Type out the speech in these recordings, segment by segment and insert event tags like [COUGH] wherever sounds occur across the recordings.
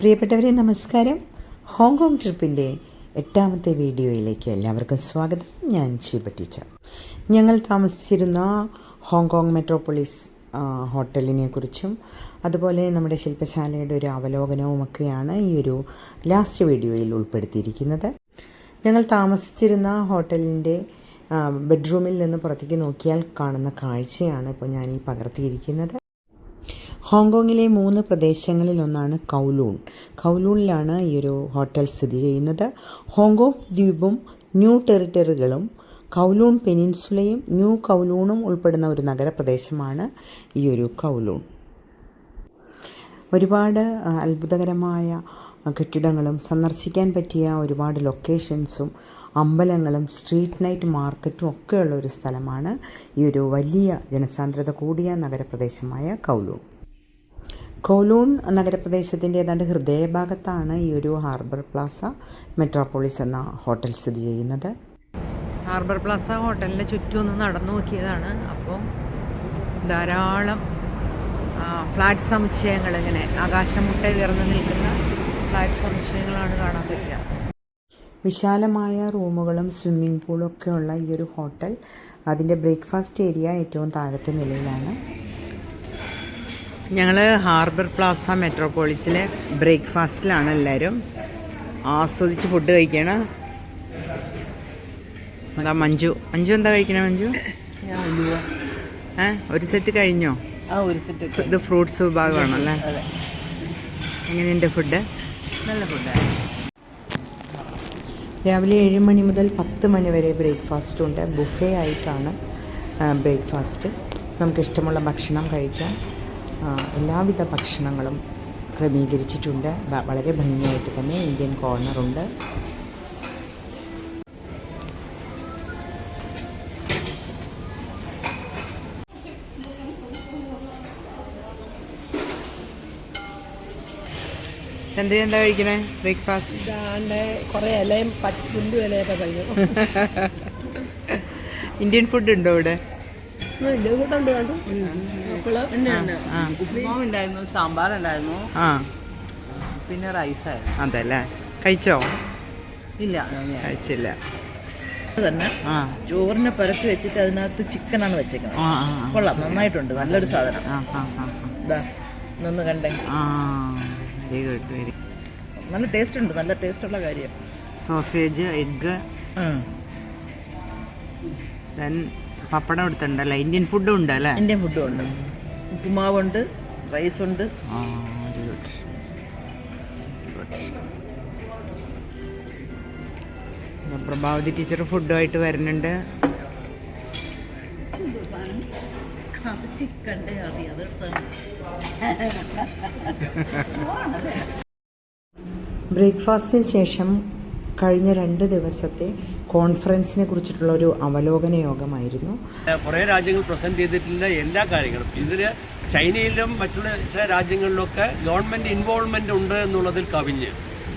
പ്രിയപ്പെട്ടവരെ നമസ്കാരം. ഹോങ്കോങ് ട്രിപ്പിന്റെ എട്ടാമത്തെ വീഡിയോയിലേക്ക് എല്ലാവർക്കും സ്വാഗതം. ഞാൻ ഷീബ ടീച്ചർ. ഞങ്ങൾ താമസിച്ചിരുന്ന ഹോങ്കോങ് മെട്രോപോളിസ് ഹോട്ടലിനെ കുറിച്ചും അതുപോലെ നമ്മുടെ ശില്പശാലയുടെ ഒരു അവലോകനവുമൊക്കെയാണ് ഈ ഒരു ലാസ്റ്റ് വീഡിയോയിൽ ഉൾപ്പെടുത്തിയിരിക്കുന്നത്. ഞങ്ങൾ താമസിച്ചിരുന്ന ഹോട്ടലിന്റെ ബെഡ്റൂമിൽ നിന്ന് പുറത്തേക്ക് നോക്കിയാൽ കാണുന്ന കാഴ്ചയാണ് ഇപ്പോൾ ഞാൻ ഈ പകർത്തിയിരിക്കുന്നത്. ഹോങ്കോങ്ങിലെ മൂന്ന് പ്രദേശങ്ങളിൽ ഒന്നാണ് കൗലൂൺ. കൗലൂണിലാണ് ഈ ഒരു ഹോട്ടൽ സ്ഥിതി ചെയ്യുന്നത്. ഹോങ്കോങ് ദ്വീപും ന്യൂ ടെറിട്ടറികളും കൗലൂൺ പെനിൻസുലയും ന്യൂ കൗലൂണും ഉൾപ്പെടുന്ന ഒരു നഗരപ്രദേശമാണ് ഈ ഒരു കൗലൂൺ. ഒരുപാട് അത്ഭുതകരമായ കെട്ടിടങ്ങളും സന്ദർശിക്കാൻ പറ്റിയ ഒരുപാട് ലൊക്കേഷൻസും അമ്പലങ്ങളും സ്ട്രീറ്റ് നൈറ്റ് മാർക്കറ്റും ഒക്കെയുള്ള ഒരു സ്ഥലമാണ് ഈ ഒരു വലിയ ജനസാന്ദ്രത കൂടിയ നഗരപ്രദേശമായ കൗലൂൺ. കൗലൂൺ നഗരപ്രദേശത്തിന്റെ ഏതാണ്ട് ഹൃദയഭാഗത്താണ് ഈ ഒരു ഹാർബർ പ്ലാസ മെട്രോപോളിസ് എന്ന ഹോട്ടൽ സ്ഥിതി ചെയ്യുന്നത്. ഹാർബർ പ്ലാസ ഹോട്ടലിന്റെ ചുറ്റും ഒന്ന് നടന്നു നോക്കിയതാണ്. അപ്പോൾ ധാരാളം ഫ്ലാറ്റ് സമുച്ചയങ്ങൾ ഇങ്ങനെ ആകാശമുട്ട ഉയർന്നു നിൽക്കുന്ന ഫ്ലാറ്റ് സമുച്ചയങ്ങളാണ് കാണാൻ പറ്റുക. വിശാലമായ റൂമുകളും സ്വിമ്മിംഗ് പൂളും ഒക്കെയുള്ള ഈ ഒരു ഹോട്ടൽ അതിന്റെ ബ്രേക്ക്ഫാസ്റ്റ് ഏരിയ ഏറ്റവും താഴത്തെ നിലയിലാണ്. ഞങ്ങൾ ഹാർബർ പ്ലാസ മെട്രോപോളിസിലെ ബ്രേക്ക്ഫാസ്റ്റിലാണ് എല്ലാവരും ആസ്വദിച്ച് ഫുഡ് കഴിക്കണം. അതാ മഞ്ജു? മഞ്ജു എന്താ കഴിക്കണേ മഞ്ജു? ഏ? ഒരു സെറ്റ് കഴിഞ്ഞോ? ആ ഒരു സെറ്റ് ഇത് ഫ്രൂട്ട്സ് വിഭാഗമാണല്ലേ? എങ്ങനെയുണ്ട് ഫുഡ് നല്ല ഫുഡാണ് രാവിലെ ഏഴ് മണി മുതൽ പത്ത് മണി വരെ ബ്രേക്ക്ഫാസ്റ്റ് ഉണ്ട്. ബുഫേ ആയിട്ടാണ് ബ്രേക്ക്ഫാസ്റ്റ് നമുക്ക് ഇഷ്ടമുള്ള ഭക്ഷണം കഴിക്കാം. എല്ലാവിധ ഭക്ഷണങ്ങളും ക്രമീകരിച്ചിട്ടുണ്ട്. വളരെ ഭംഗിയായിട്ട് തന്നെ ഇന്ത്യൻ കോർണറുണ്ട് ചന്ദ്രൻ എന്താ കഴിക്കണേ? ബ്രേക്ക്ഫാസ്റ്റ് കുറേ ഇലയും പച്ച പുല്ലു ഇലയൊക്കെ കഴിക്കും ഇന്ത്യൻ ഫുഡ് ഉണ്ടോ ഇവിടെ? ഉണ്ടായിരുന്നു സാമ്പാർ ഉണ്ടായിരുന്നു ആ. പിന്നെ റൈസായിരുന്നു. അതല്ലേ? കഴിച്ചോ? ഇല്ല കഴിച്ചില്ല. തന്നെ ചോറിനെ പരത്തി വെച്ചിട്ട് അതിനകത്ത് ചിക്കനാണ് വെച്ചേക്കുന്നത് കൊള്ളാം നന്നായിട്ടുണ്ട്. നല്ലൊരു സാധനം. നിന്ന് കണ്ടേ. ആ വെരി ഗുഡ് വെരി നല്ല ടേസ്റ്റ് ഉണ്ട് നല്ല ടേസ്റ്റ് ഉള്ള കാര്യം. Sausage egg. ദെൻ പപ്പടം എടുത്തിട്ടുണ്ടല്ലേ? ഇന്ത്യൻ ഫുഡും ഉണ്ട് അല്ലേ ഇന്ത്യൻ ഫുഡും ഉണ്ട്. ഉപ്പുമാവുണ്ട് റൈസ് ഉണ്ട്. പ്രഭാവതി ടീച്ചർ ഫുഡുമായിട്ട് വരുന്നുണ്ട്. ചിക്കന്റെ കറി അത് ബ്രേക്ക്ഫാസ്റ്റിന് ശേഷം കഴിഞ്ഞ രണ്ട് ദിവസത്തെ കോൺഫറൻസിനെ കുറിച്ചിട്ടുള്ള ഒരു അവലോകന യോഗമായിരുന്നു. കുറേ രാജ്യങ്ങൾ പ്രസന്റ് ചെയ്തിട്ടുള്ള എല്ലാ കാര്യങ്ങളും. ഇതിൽ ചൈനയിലും മറ്റുള്ള ചില രാജ്യങ്ങളിലൊക്കെ ഗവൺമെന്റ് ഇൻവോൾവ്മെന്റ് ഉണ്ട് എന്നുള്ളതിൽ കവിഞ്ഞ്.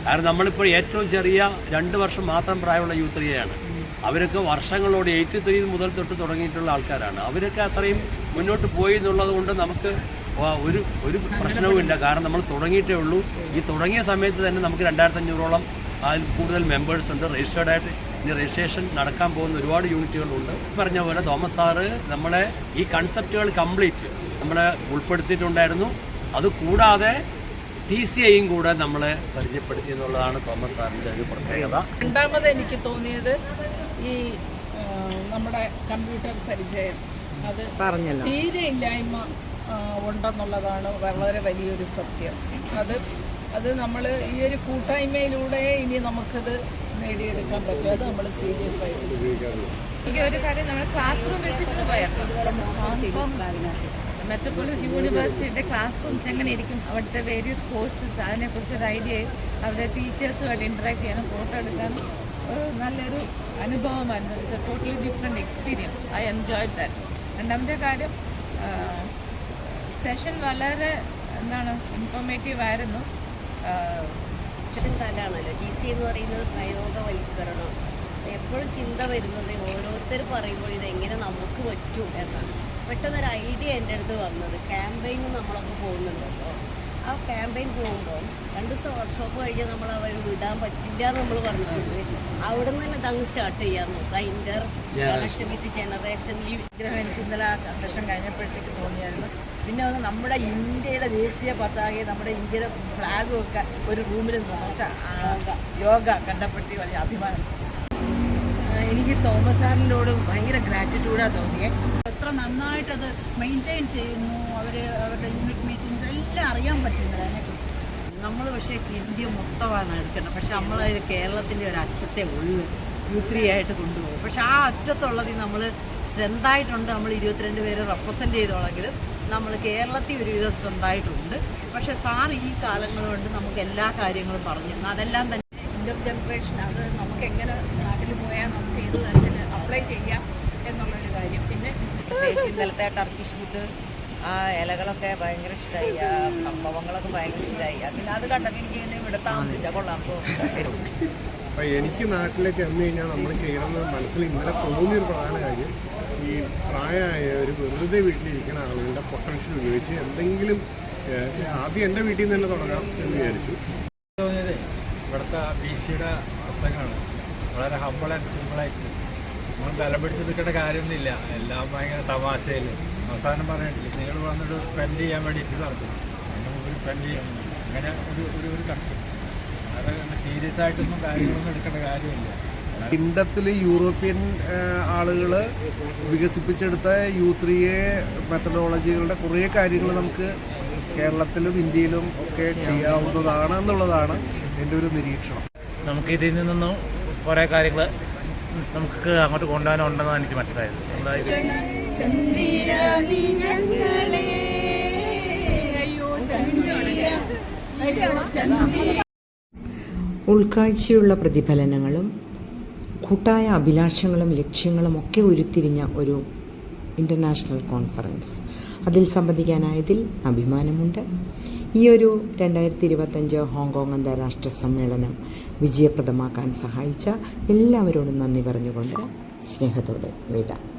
കാരണം നമ്മളിപ്പോൾ ഏറ്റവും ചെറിയ രണ്ട് വർഷം മാത്രം പ്രായമുള്ള യൂത്രിയാണ് അവരൊക്കെ വർഷങ്ങളോട് എയ്റ്റി ത്രീ മുതൽ തൊട്ട് തുടങ്ങിയിട്ടുള്ള ആൾക്കാരാണ്. അവരൊക്കെ അത്രയും മുന്നോട്ട് പോയി എന്നുള്ളത് കൊണ്ട് നമുക്ക് ഒരു ഒരു പ്രശ്നവുമില്ല കാരണം നമ്മൾ തുടങ്ങിയിട്ടേ ഉള്ളൂ. ഈ തുടങ്ങിയ സമയത്ത് തന്നെ നമുക്ക് രണ്ടായിരത്തി അഞ്ഞൂറോളം അതിൽ കൂടുതൽ മെമ്പേഴ്സ് ഉണ്ട്. രജിസ്റ്റേർഡ് ആയിട്ട് ഇനി രജിസ്ട്രേഷൻ നടക്കാൻ പോകുന്ന ഒരുപാട് യൂണിറ്റുകളുണ്ട് പറഞ്ഞ പോലെ തോമസ് സാറ് നമ്മളെ ഈ കൺസെപ്റ്റുകൾ കംപ്ലീറ്റ് നമ്മളെ ഉൾപ്പെടുത്തിയിട്ടുണ്ടായിരുന്നു. അത് കൂടാതെ ടി സി ഐയും കൂടെ നമ്മളെ പരിചയപ്പെടുത്തി എന്നുള്ളതാണ് തോമസ് സാറിന്റെ ഒരു പ്രത്യേകത. രണ്ടാമത് എനിക്ക് തോന്നിയത് ഈ നമ്മുടെ കമ്പ്യൂട്ടർ പരിചയം. അത് പറഞ്ഞല്ലോ. തീരെ ഇല്ലായ്മ ഉണ്ടെന്നുള്ളതാണ് വളരെ വലിയൊരു സത്യം. അത് അത് നമ്മൾ ഈ ഒരു കൂട്ടായ്മയിലൂടെ ഇനി നമുക്കത് നേടിയെടുക്കാൻ പറ്റും. അത് നമ്മൾ സീരിയസ് ആയിട്ട് എനിക്ക് ഒരു കാര്യം നമ്മൾ വിസിറ്റിന് മെട്രോപോളിസ് യൂണിവേഴ്സിറ്റിയുടെ ക്ലാസ് റൂംസ് എങ്ങനെ ഇരിക്കും? അവിടുത്തെ വേരിയസ് കോഴ്സസ് അതിനെക്കുറിച്ച് ഒരു ഐഡിയ അവരുടെ ടീച്ചേഴ്സുമായിട്ട് ഇൻട്രാക്ട് ചെയ്യാനും ഫോട്ടോ എടുക്കാനും നല്ലൊരു അനുഭവമായിരുന്നു. It's a totally different experience I enjoy that രണ്ടാമത്തെ കാര്യം സെഷൻ വളരെ എന്താണ് ഇൻഫോർമേറ്റീവ് ആയിരുന്നു. ആഹ് കാലാണല്ലോ. ടി സി എന്ന് പറയുന്നത് പ്രയോഗവൽക്കരണം എപ്പോഴും ചിന്ത വരുന്നത് ഓരോരുത്തർ പറയുമ്പോൾ ഇതെങ്ങനെ നമുക്ക് പറ്റും എന്നാണ്. പെട്ടെന്നൊരു ഐഡിയ എന്റെ അടുത്ത് വന്നത്. ക്യാമ്പയിന് നമ്മളൊക്കെ പോകുന്നുണ്ടല്ലോ. ആ ക്യാമ്പയിൻ പോകുമ്പോൾ രണ്ട് ദിവസം വർക്ക്ഷോപ്പ് കഴിഞ്ഞ് നമ്മൾ അവർ വിടാൻ പറ്റില്ല എന്ന് നമ്മൾ പറഞ്ഞിട്ടുണ്ട്. അവിടെ നിന്ന് തന്നെ തങ്ങ് സ്റ്റാർട്ട് ചെയ്യാൻ നോക്കുക ഇന്റർ കണക്ഷൻ വിത്ത് ജനറേഷൻ ഈ വിഗ്രഹം എനിക്ക് ഇന്നലെ ആ സെഷൻ കഴിഞ്ഞപ്പോഴത്തേക്ക് തോന്നിയായിരുന്നു. പിന്നെ വന്ന് നമ്മുടെ ഇന്ത്യയുടെ ദേശീയ പതാകയെ നമ്മുടെ ഇന്ത്യയുടെ ഫ്ലാഗ് ഒക്കെ ഒരു റൂമിൽ നിറച്ച യോഗ കണ്ടപ്പെട്ടി വലിയ അഭിമാനം. എനിക്ക് തോമസ് സാറിനോട് ഭയങ്കര ഗ്രാറ്റിറ്റ്യൂഡാണ് തോന്നിയത് എത്ര നന്നായിട്ടത് മെയിന്റെയിൻ ചെയ്യുന്നു. അവർ അവരുടെ യൂണിറ്റ് മീറ്റിംഗ്സ് എല്ലാം അറിയാൻ പറ്റുന്നത് അതിനെക്കുറിച്ച്. നമ്മൾ പക്ഷേ ഇന്ത്യ മൊത്തമാണ് എടുക്കേണ്ടത്. പക്ഷെ നമ്മൾ അതിൽ കേരളത്തിന്റെ ഒരു അറ്റത്തെ ഉള്ളു യൂത്രി ആയിട്ട് കൊണ്ടുപോകും. പക്ഷെ ആ അറ്റത്തുള്ളതിൽ നമ്മൾ സ്ട്രെങ്തായിട്ടുണ്ട് നമ്മൾ ഇരുപത്തിരണ്ട് പേര് റെപ്രസെന്റ് ചെയ്തോളെങ്കിലും നമ്മൾ കേരളത്തിൽ ഒരുവിധം സ്ട്രെങ്തായിട്ടുണ്ട് പക്ഷേ സാർ ഈ കാലങ്ങൾ കൊണ്ട് നമുക്ക് എല്ലാ കാര്യങ്ങളും പറഞ്ഞു അതെല്ലാം തന്നെ ഇന്റർ ജനറേഷൻ അത് നമുക്ക് എങ്ങനെ നാട്ടിൽ പോയാൽ നമുക്ക് ഏത് തരത്തിൽ അപ്ലൈ ചെയ്യാം എന്നുള്ളൊരു കാര്യം. പിന്നെ [LAUGHS] ഇന്നലത്തെ ടർക്കിഷ് ഫുഡ് ആ ഇലകളൊക്കെ ഭയങ്കര ഇഷ്ടമായി ആ സംഭവങ്ങളൊക്കെ ഭയങ്കര ഇഷ്ടമായി പിന്നെ അത് കണ്ടപ്പോൾ എനിക്ക് ഇങ്ങനെ ഇവിടെ താമസിച്ചാൽ കൊള്ളാം അപ്പൊ അപ്പോൾ എനിക്ക് നാട്ടിലേക്ക് വന്നു കഴിഞ്ഞാൽ നമ്മൾ ചെയ്യണമെന്ന് മനസ്സിൽ ഇന്നലെ തോന്നിയൊരു പ്രധാന കാര്യം. ഈ പ്രായമായ പ്രായമായവർ വെറുതെ വീട്ടിലിരിക്കുന്ന ആളുകളുടെ പൊട്ടൻഷ്യൽ ഉപയോഗിച്ച് എന്തെങ്കിലും ആദ്യം എന്റെ വീട്ടിൽ നിന്ന് തന്നെ തുടങ്ങാം എന്ന് വിചാരിച്ചു. തോന്നിയത് ഇവിടുത്തെ പി സിയുടെ പ്രസംഗമാണ്. വളരെ ഹമ്പിൾ ആൻഡ് സിമ്പിളായിട്ട് നമ്മൾ ബലം പിടിച്ച് നിൽക്കേണ്ട കാര്യമൊന്നുമില്ല. എല്ലാം ഭയങ്കര തമാശയിൽ അവസാനം പറഞ്ഞിട്ടില്ല നിങ്ങൾ വന്നിട്ട് സ്പെൻഡ് ചെയ്യാൻ വേണ്ടിയിട്ട് നടത്തും മുമ്പിൽ സ്പെൻഡ് ചെയ്യണം അങ്ങനെ ഒരു ഒരു ഒരു കൺസെപ്റ്റ് അത് സീരിയസ് ആയിട്ടൊന്നും കാര്യങ്ങളൊന്നും എടുക്കേണ്ട കാര്യമില്ല. കിണ്ടത്തിൽ യൂറോപ്യൻ ആളുകൾ വികസിപ്പിച്ചെടുത്ത യു ത്രീ എ മെത്തഡോളജികളുടെ കുറേ കാര്യങ്ങൾ നമുക്ക് കേരളത്തിലും ഇന്ത്യയിലും ഒക്കെ ചെയ്യാവുന്നതാണ് എന്നുള്ളതാണ് എന്റെ ഒരു നിരീക്ഷണം. നമുക്ക് ഇതിൽ നിന്നും കുറേ കാര്യങ്ങൾ നമുക്ക് അങ്ങോട്ട് കൊണ്ടുപോകാനുണ്ടെന്നാണ് എനിക്ക് മനസ്സിലായത്. അതായത് ഉൾക്കാഴ്ചയുള്ള പ്രതിഫലനങ്ങളും കൂട്ടായ അഭിലാഷങ്ങളും ലക്ഷ്യങ്ങളും ഒക്കെ ഉരുത്തിരിഞ്ഞ ഒരു ഇന്റർനാഷണൽ കോൺഫറൻസ് അതിൽ സംബന്ധിക്കാനായതിൽ അഭിമാനമുണ്ട്. ഈ ഒരു രണ്ടായിരത്തി ഇരുപത്തഞ്ച് ഹോങ്കോങ് അന്താരാഷ്ട്ര സമ്മേളനം വിജയപ്രദമാക്കാൻ സഹായിച്ച എല്ലാവരോടും നന്ദി പറഞ്ഞുകൊണ്ട് സ്നേഹത്തോടെ വിടാം.